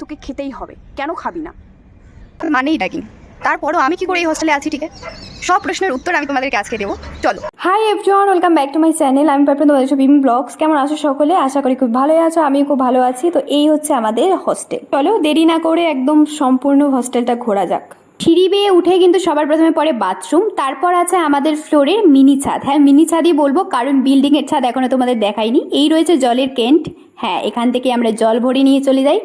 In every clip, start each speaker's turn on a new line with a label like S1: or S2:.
S1: তোকে খেতেই হবে। কেন খাবি না?
S2: মানেই র্যাগিং তারপরও আমি কি করে এই হোস্টেলে আছি ঠিক আছে? সব প্রশ্নের উত্তর আমি তোমাদেরকে আজকে দেবো। চলো।
S3: Hi everyone welcome back to my channel আমি পারপে তোমাদের সব বিম ব্লগস কেমন আছো সকলে? আশা করি খুব ভালোই আছো আমিও খুব ভালো আছি। তো এই হচ্ছে আমাদের হোস্টেল চলো দেরি না করে একদম সম্পূর্ণ হোস্টেলটা ঘোরা যাক। সিঁড়ি বেয়ে উঠে কিন্তু সবার প্রথমে পরে বাথরুম, তারপর আছে আমাদের ফ্লোরের মিনি ছাদ। হ্যাঁ মিনি ছাদই বলব, কারণ বিল্ডিংয়ের ছাদ এখনও তোমাদের দেখাইনি। এই রয়েছে জলের কেন্ট হ্যাঁ এখান থেকে আমরা জল ভরে নিয়ে চলে যাই।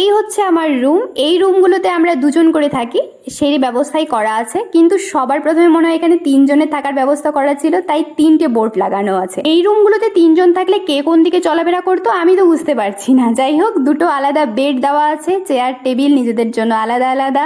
S3: এই হচ্ছে আমার রুম এই রুমগুলোতে আমরা দুজন করে থাকি। সেই ব্যবস্থাই করা আছে। কিন্তু সবার প্রথমে মনে হয় এখানে তিনজনের থাকার ব্যবস্থা করা ছিল, তাই তিনটে বোর্ড লাগানো আছে। এই রুমগুলোতে তিনজন থাকলে কে কোন দিকে চলাফেরা করতো, আমি তো বুঝতে পারছি না। যাই হোক, দুটো আলাদা বেড দেওয়া আছে চেয়ার টেবিল নিজেদের জন্য আলাদা আলাদা।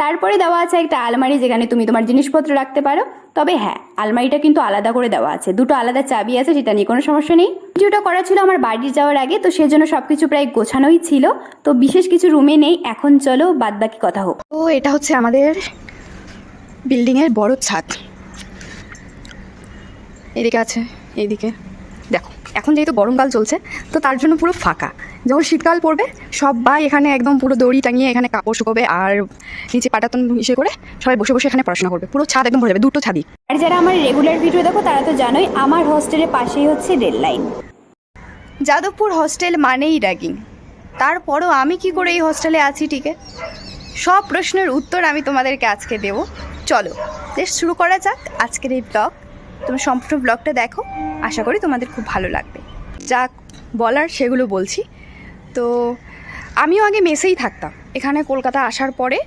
S3: তারপরে দেওয়া আছে একটা আলমারি যেখানে তুমি তোমার জিনিসপত্র রাখতে পারো। তবে হ্যাঁ আলমারিটা কিন্তু আলাদা করে দেওয়া আছে। দুটো আলাদা চাবি আছে, সেটা নিয়ে কোনো সমস্যা নেই। ভিডিওটা করা ছিল আমার বাড়ি যাওয়ার আগে, তো সেজন্য সব কিছু প্রায় গোছানোই ছিল। তো বিশেষ কিছু রুমে নেই। এখন চলো বাদ বাকি কথা হোক।
S2: তো এটা হচ্ছে আমাদের বিল্ডিংয়ের বড় ছাদ। এদিকে আছে এইদিকে দেখো এখন যেহেতু গরমকাল চলছে তো তার জন্য পুরো ফাঁকা। যখন শীতকাল পড়বে সবাই এখানে একদম পুরো দড়ি টাঙিয়ে এখানে কাপড় শুকোবে আর নিচে পাটাতন ইসে করে সবাই বসে বসে এখানে পড়াশোনা করবে। পুরো ছাদ একদম ভরে যাবে দুটো ছাদই।
S3: আর যারা আমার রেগুলার ভিডিও দেখো তারা তো জানোই আমার হস্টেলের পাশেই হচ্ছে রেল লাইন।
S2: যাদবপুর হস্টেল মানেই র্যাগিং তারপরও আমি কি করে এই হস্টেলে আছি ঠিক? সব প্রশ্নের উত্তর আমি তোমাদেরকে আজকে দেব। চলো বেশ শুরু করা যাক আজকের এই ব্লগ তোমরা সম্পূর্ণ ব্লগটা দেখো, আশা করি তোমাদের খুব ভালো লাগবে। যা বলার সেগুলো বলছি। তো আমিও আগে মেসেই থাকতাম। এখানে কলকাতা আসার পরে,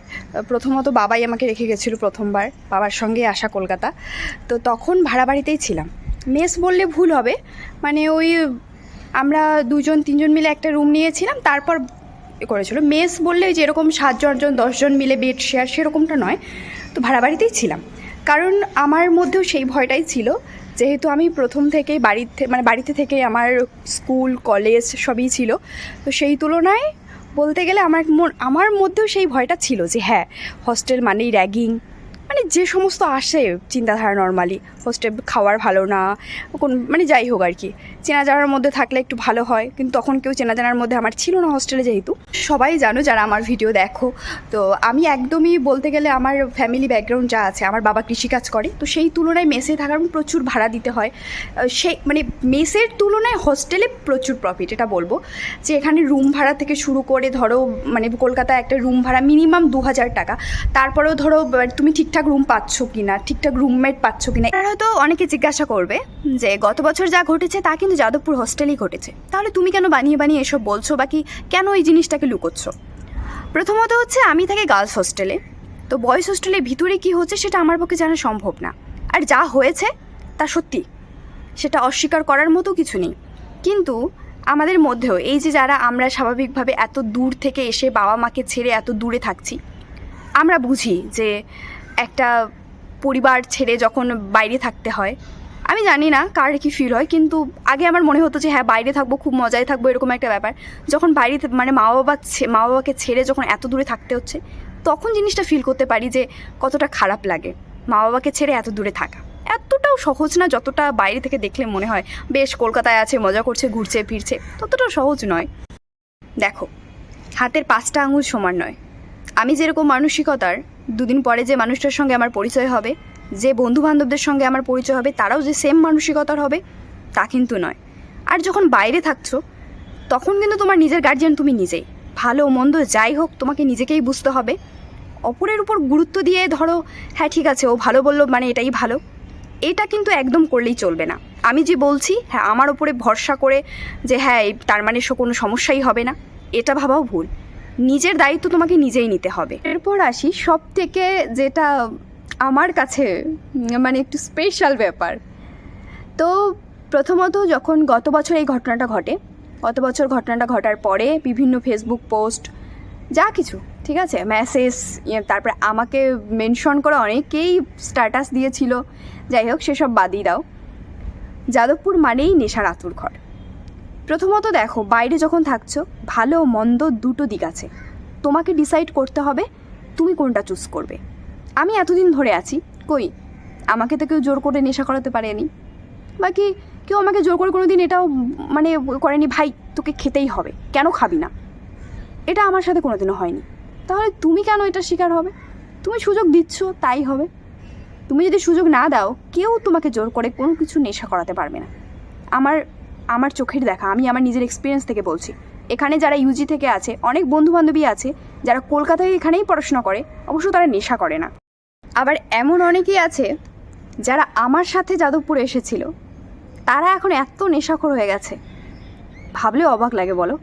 S2: প্রথমত বাবাই আমাকে রেখে গেছিল প্রথমবার, বাবার সঙ্গে আসা কলকাতা। তো তখন ভাড়া বাড়িতেই ছিলাম। মেস বললে ভুল হবে মানে ওই আমরা দুজন, তিনজন মিলে একটা রুম নিয়েছিলাম, তারপর করেছিল। মেস বললে যেরকম সাতজন জন দশজন মিলে বেড শেয়ার সেরকমটা নয়, তো ভাড়া বাড়িতেই ছিলাম। কারণ আমার মধ্যেও সেই ভয়টাই ছিল, যেহেতু আমি প্রথম থেকেই বাড়িতে মানে বাড়িতে থেকেই আমার স্কুল, কলেজ সবই ছিল। তো সেই তুলনায় বলতে গেলে আমার আমার মধ্যেও সেই ভয়টা ছিল যে হ্যাঁ হস্টেল মানেই র্যাগিং মানে যে সমস্ত আসে চিন্তাধারা নর্মালি হোস্টেল খাওয়ার ভালো না, কোন মানে যাই হোক আর কি। চেনা জানার মধ্যে থাকলে একটু ভালো হয়, কিন্তু তখন কেউ চেনা জানার মধ্যে আমার ছিল না হোস্টেলে যেহেতু। সবাই জানো যারা আমার ভিডিও দেখো, তো আমি একদমই বলতে গেলে আমার ফ্যামিলি ব্যাকগ্রাউন্ড যা আছে, আমার বাবা কৃষিকাজ করে, তো সেই তুলনায় মেসে থাকার প্রচুর ভাড়া দিতে হয়। সেই মানে মেসের তুলনায় হোস্টেলে প্রচুর প্রফিট এটা বলব। যে এখানে রুম ভাড়া থেকে শুরু করে ধরো মানে কলকাতায় একটা রুম ভাড়া মিনিমাম দু হাজার টাকা। তারপরেও ধরো তুমি ঠিকঠাক রুম পাচ্ছ কি না ঠিকঠাক রুমমেট পাচ্ছ কি না এরা হয়তো অনেকে জিজ্ঞাসা করবে যে গত বছর যা ঘটেছে তা কিন্তু যাদবপুর হোস্টেলেই ঘটেছে। তাহলে তুমি কেন বানিয়ে বানিয়ে এসব বলছো বা কি, কেন এই জিনিসটাকে লুকোচ্ছ? প্রথমত হচ্ছে আমি থাকি গার্লস হোস্টেলে তো বয়েজ হোস্টেলের ভিতরে কি হচ্ছে সেটা আমার পক্ষে জানা সম্ভব না। আর যা হয়েছে তা সত্যি, সেটা অস্বীকার করার মতো কিছু নেই। কিন্তু আমাদের মধ্যেও এই যে যারা আমরা স্বাভাবিকভাবে এত দূর থেকে এসে বাবা মাকে ছেড়ে এত দূরে থাকছি, আমরা বুঝি যে একটা পরিবার ছেড়ে যখন বাইরে থাকতে হয়, আমি জানি না কার কি ফিল হয়, কিন্তু আগে আমার মনে হতো যে হ্যাঁ বাইরে থাকব, খুব মজায় থাকব, এরকম একটা ব্যাপার। যখন বাইরে মানে মা বাবা মা বাবাকে ছেড়ে যখন এত দূরে থাকতে হচ্ছে, তখন জিনিসটা ফিল করতে পারি যে কতটা খারাপ লাগে। মা বাবাকে ছেড়ে এত দূরে থাকা। এতটাও সহজ না যতটা বাইরে থেকে দেখলে মনে হয়, বেশ কলকাতায় আছে, মজা করছে, ঘুরছে, ফিরছে, ততটাও সহজ নয়। দেখো, হাতের পাঁচটা আঙুল সমান নয়। আমি যেরকম মানসিকতার দুদিন পরে যে মানুষটার সঙ্গে আমার পরিচয় হবে, যে বন্ধু বান্ধবদের সঙ্গে আমার পরিচয় হবে, তারাও যে সেম মানসিকতার হবে, তা কিন্তু নয়। আর যখন বাইরে থাকছো, তখন কিন্তু তোমার নিজের গার্জিয়ান তুমি নিজেই। ভালো মন্দ যাই হোক, তোমাকে নিজেকেই বুঝতে হবে। অপরের উপর গুরুত্ব দিয়ে ধরো হ্যাঁ ঠিক আছে, ও ভালো বলল মানে এটাই ভালো। এটা কিন্তু একদম করলেই চলবে না। আমি যে বলছি হ্যাঁ আমার ওপরে ভরসা করে যে হ্যাঁ তার মানে কোনো সমস্যাই হবে না। এটা ভাবাও ভুল। নিজের দায়িত্ব তোমাকে নিজেই নিতে হবে। এরপর আসি সব থেকে যেটা আমার কাছে মানে একটু স্পেশাল ব্যাপার। তো প্রথমত যখন গত বছর এই ঘটনাটা ঘটে, গত বছর ঘটনাটা ঘটার পরে বিভিন্ন ফেসবুক পোস্ট যা কিছু, ঠিক আছে? মেসেজ তারপরে আমাকে মেনশন করে অনেকেই স্ট্যাটাস দিয়েছিল। যাই হোক, সেসব বাদই দাও। যাদবপুর মানেই নেশার আতুর ঘর প্রথমত দেখো, বাইরে যখন থাকছো, ভালো মন্দ দুটো দিক আছে। তোমাকে ডিসাইড করতে হবে তুমি কোনটা চুজ করবে। আমি এতদিন ধরে আছি, কই? আমাকে তো কেউ জোর করে নেশা করাতে পারেনি। বাকি কেউ আমাকে জোর করে কোনো দিন এটাও মানে করেনি, ভাই, তোকে খেতেই হবে, কেন খাবি না?
S1: এটা আমার সাথে কোনোদিনও হয়নি। তাহলে তুমি কেন এটা শিকার হবে? তুমি সুযোগ দিচ্ছ, তাই হবে। তুমি যদি সুযোগ না দাও, কেউ তোমাকে জোর করে কোনো কিছু নেশা করাতে পারবে না। আমার আমার চোখের দেখা, আমি আমার নিজের এক্সপিরিয়েন্স থেকে বলছি। এখানে যারা ইউজি থেকে আছে, অনেক বন্ধু বান্ধবী আছে, যারা কলকাতায় এখানেই পড়াশোনা করে, অবশ্য তারা নেশা করে না। আবার এমন অনেকেই আছে, যারা আমার সাথে যাদবপুরে এসেছিল, তারা এখন এত নেশাখোর হয়ে গেছে। ভাবলেও অবাক লাগে, বলো?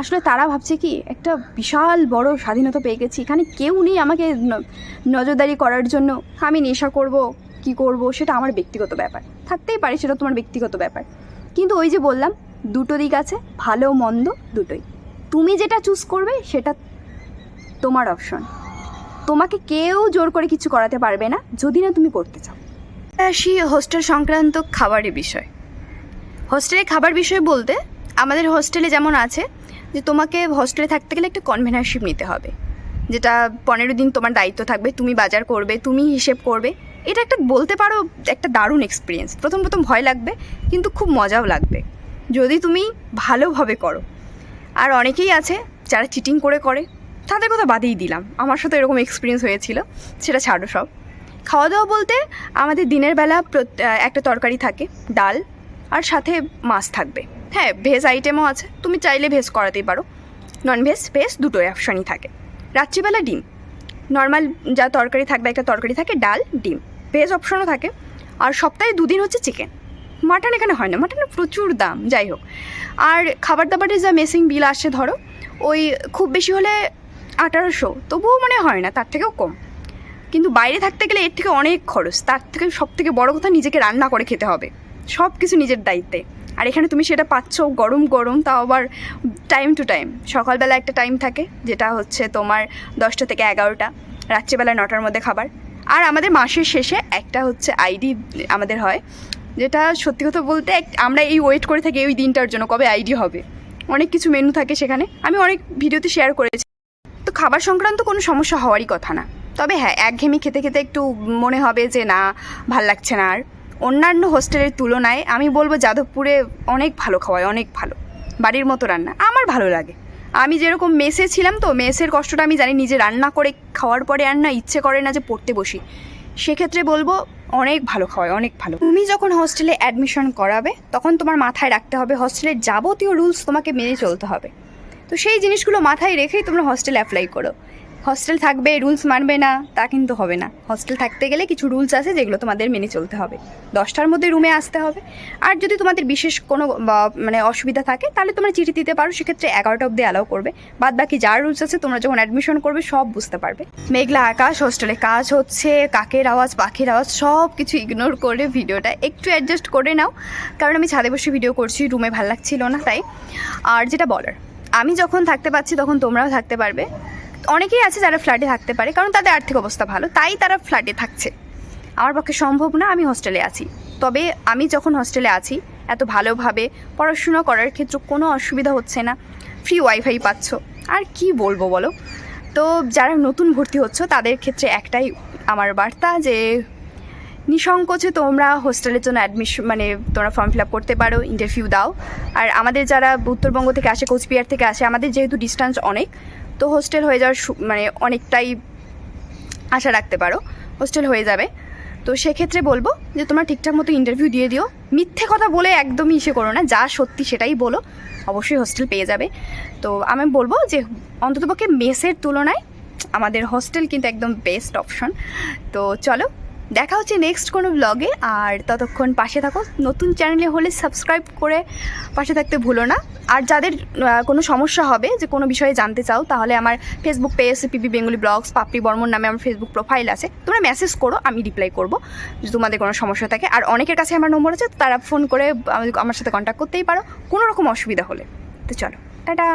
S1: আসলে তারা ভাবছে কি, একটা বিশাল বড় স্বাধীনতা পেয়ে গেছি, এখানে কেউ নেই আমাকে নজরদারি করার জন্য। আমি নেশা করব, কি করব, সেটা আমার ব্যক্তিগত ব্যাপার। থাকতেই পারে, সেটা তোমার ব্যক্তিগত ব্যাপার। কিন্তু ওই যে বললাম, দুটো দিক আছে, ভালো মন্দ দুটোই। তুমি যেটা চুজ করবে, সেটা তোমার অপশন তোমাকে কেউ জোর করে কিছু করাতে পারবে না, যদি না তুমি করতে চাও।
S2: আসি হোস্টেল সংক্রান্ত খাবারের বিষয়। হোস্টেলে খাবার বিষয় বলতে, আমাদের হোস্টেলে যেমন আছে, যে তোমাকে হোস্টেলে থাকতে গেলে একটা কনভেনারশিপ নিতে হবে। যেটা পনেরো দিন তোমার দায়িত্ব থাকবে, তুমি বাজার করবে, তুমি হিসেব করবে। এটা একটা বলতে পারো একটা দারুণ এক্সপিরিয়েন্স প্রথম প্রথম ভয় লাগবে, কিন্তু খুব মজাও লাগবে। যদি তুমি ভালোভাবে করো। আর অনেকেই আছে যারা চিটিং করে করে, তাদের কথা বাদেই দিলাম। আমার সাথে এরকম এক্সপিরিয়েন্স হয়েছিল, সেটা ছাড়ো সব। খাওয়া দাওয়া বলতে আমাদের দিনের বেলা একটা তরকারি থাকে, ডাল, আর সাথে মাছ থাকবে। হ্যাঁ ভেজ আইটেমও আছে, তুমি চাইলে ভেজ করাতেই পারো। নন ভেজ ভেজ দুটোই অপশানই থাকে। রাত্রিবেলা ডিম। নর্মাল যা তরকারি থাকবে, একটা তরকারি থাকে, ডাল, ডিম। ভেজ অপশনও থাকে। আর সপ্তাহে দুদিন হচ্ছে চিকেন। মাটন এখানে হয় না। মাটনের প্রচুর দাম, যাই হোক। আর খাবার দাবারের যা মেসিং বিল আসে ধরো, ওই খুব বেশি হলে আঠারোশো। তবুও মনে হয় না, তার থেকেও কম। কিন্তু বাইরে থাকতে গেলে এর থেকে অনেক খরচ। তার থেকে সব থেকে বড় কথা নিজেকে রান্না করে খেতে হবে। সব কিছু নিজের দায়িত্বে। আর এখানে তুমি সেটা পাচ্ছ গরম গরম, তাও আবার টাইম টু টাইম সকালবেলা একটা টাইম থাকে, যেটা হচ্ছে তোমার দশটা থেকে এগারোটা। রাত্রিবেলা নটার মধ্যে খাবার। আর আমাদের মাসের শেষে একটা হচ্ছে আইডি আমাদের হয়, যেটা সত্যি কথা বলতে আমরা এই ওয়েট করে থাকি ওই দিনটার জন্য কবে আইডি হবে। অনেক কিছু মেনু থাকে সেখানে। আমি অনেক ভিডিওতে শেয়ার করেছি। তো খাবার সংক্রান্ত কোনো সমস্যা হওয়ারই কথা না। তবে হ্যাঁ একঘেয়েমি খেতে খেতে একটু মনে হবে যে না, ভালো লাগছে না। আর অন্যান্য হোস্টেলের তুলনায় আমি বলব যাদবপুরে অনেক ভালো খাওয়ায় অনেক ভালো। বাড়ির মতো রান্না, আমার ভালো লাগে। আমি যেরকম মেসে ছিলাম তো, মেসের কষ্টটা আমি জানি, নিজে রান্না করে খাওয়ার পরে আর না ইচ্ছে করে না যে পড়তে বসি। সেক্ষেত্রে বলব, অনেক ভালো খাওয়ায়, অনেক ভালো। তুমি যখন হস্টেলে অ্যাডমিশন করাবে, তখন তোমার মাথায় রাখতে হবে, হস্টেলের যাবতীয় রুলস তোমাকে মেনে চলতে হবে। তো সেই জিনিসগুলো মাথায় রেখেই তোমরা হস্টেলে অ্যাপ্লাই করো। হস্টেল থাকবে রুলস মানবে না, তা কিন্তু হবে না। হস্টেল থাকতে গেলে কিছু রুলস আছে যেগুলো তোমাদের মেনে চলতে হবে। দশটার মধ্যে রুমে আসতে হবে। আর যদি তোমাদের বিশেষ কোনো মানে অসুবিধা থাকে, তাহলে তোমরা চিঠি দিতে পারো। সেক্ষেত্রে এগারোটা অব্দি অ্যালাউ করবে। বাদ বাকি যা রুলস আছে, তোমরা যখন অ্যাডমিশন করবে, সব বুঝতে পারবে। মেঘলা আকাশ হোস্টেলে কাজ হচ্ছে, কাকের আওয়াজ, পাখির আওয়াজ সব কিছু ইগনোর করে ভিডিওটা একটু অ্যাডজাস্ট করে নাও। কারণ আমি ছাদে বসে ভিডিও করছি রুমে ভালো লাগছিল না, তাই। আর যেটা বলার, আমি যখন থাকতে পারছি, তখন তোমরাও থাকতে পারবে। অনেকেই আছে যারা ফ্ল্যাটে থাকতে পারে, কারণ তাদের আর্থিক অবস্থা ভালো, তাই তারা ফ্ল্যাটে থাকছে। আমার পক্ষে সম্ভব না আমি হোস্টেলে আছি। তবে আমি যখন হোস্টেলে আছি, এত ভালোভাবে পড়াশুনো করার ক্ষেত্রে কোনো অসুবিধা হচ্ছে না। ফ্রি ওয়াইফাই পাচ্ছ। আর কি বলব বলো? তো যারা নতুন ভর্তি হচ্ছ, তাদের ক্ষেত্রে একটাই আমার বার্তা যে, নিঃসংকোচে তোমরা হোস্টেলের জন্য অ্যাডমিশন মানে তোমরা ফর্ম ফিল আপ করতে পারো ইন্টারভিউ দাও। আর আমাদের যারা উত্তরবঙ্গ থেকে আসে, কোচবিহার থেকে আসে, আমাদের যেহেতু ডিস্টেন্স অনেক তো হোস্টেল হয়ে যাওয়ার মানে অনেকটাই আশা রাখতে পারো। হোস্টেল হয়ে যাবে। তো সেক্ষেত্রে বলব যে তোমরা ঠিকঠাক মতো ইন্টারভিউ দিয়ে দিও। মিথ্যে কথা বলে একদমই ইসে করো না। যা সত্যি সেটাই বলো। অবশ্যই হোস্টেল পেয়ে যাবে। তো আমি বলব যে অন্ততপক্ষে মেসের তুলনায় আমাদের হোস্টেল কিন্তু একদম বেস্ট অপশন তো চলো দেখা হচ্ছে নেক্সট কোনো ব্লগে আর ততক্ষণ পাশে থাকো। নতুন চ্যানেলে হলে সাবস্ক্রাইব করে পাশে থাকতে ভুলো না। আর যাদের কোনো সমস্যা হবে, যে কোনো বিষয়ে জানতে চাও, তাহলে আমার Facebook page PP Bengali blogs Papri Barman নামে আমার ফেসবুক প্রোফাইল আছে। তোমরা মেসেজ করো, আমি রিপ্লাই করব, যদি তোমাদের কোনো সমস্যা থাকে। আর অনেকের কাছে আমার নম্বর আছে, তারা ফোন করে আমার সাথে কন্ট্যাক্ট করতেই পারো। কোনো রকম অসুবিধা হলে। তো চলো, টাটা!